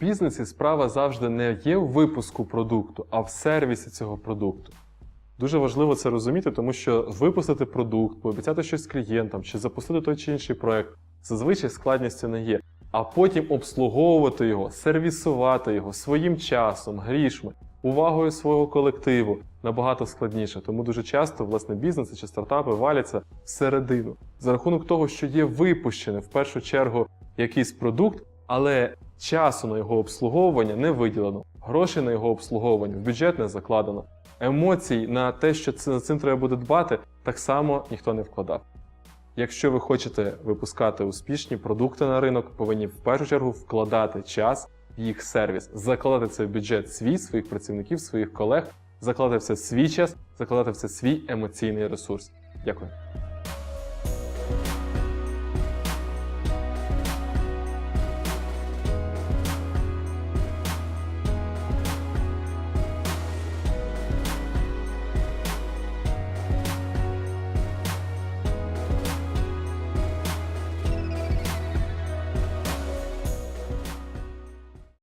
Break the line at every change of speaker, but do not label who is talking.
бізнесі справа завжди не є в випуску продукту, а в сервісі цього продукту. Дуже важливо це розуміти, тому що випустити продукт, пообіцяти щось клієнтам чи запустити той чи інший проект зазвичай складністю не є. А потім обслуговувати його, сервісувати його своїм часом, грішми, увагою свого колективу набагато складніше. Тому дуже часто власне бізнеси чи стартапи валяться всередину за рахунок того, що є випущений в першу чергу якийсь продукт, але часу на його обслуговування не виділено, грошей на його обслуговування в бюджет не закладено, емоцій на те, що над цим треба буде дбати, так само ніхто не вкладав. Якщо ви хочете випускати успішні продукти на ринок, повинні в першу чергу вкладати час в їх сервіс, закладати це в бюджет свій, своїх працівників, своїх колег, закладати в це свій час, закладати в це свій емоційний ресурс. Дякую.